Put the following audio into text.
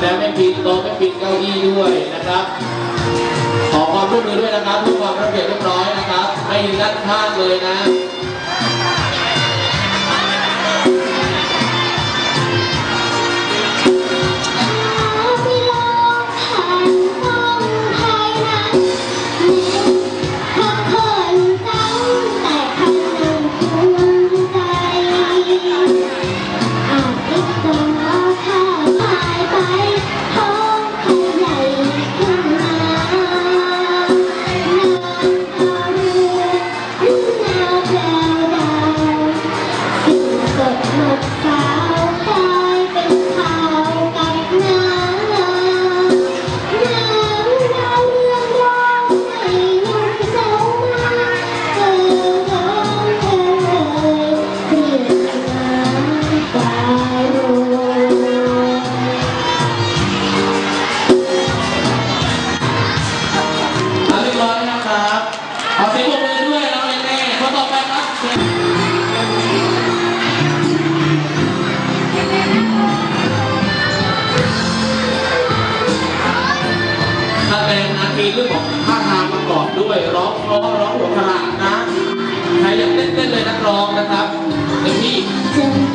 และไม่ปิดโต๊ะไม่ปิดเก้าอี้ด้วยนะครับ ขอความร่วมมือด้วยนะครับทุกความระเบียบเรียบร้อยนะครับ ไม่นั่งข้างเลยนะ เ้นเลยนักร้องนะครับเต็มที่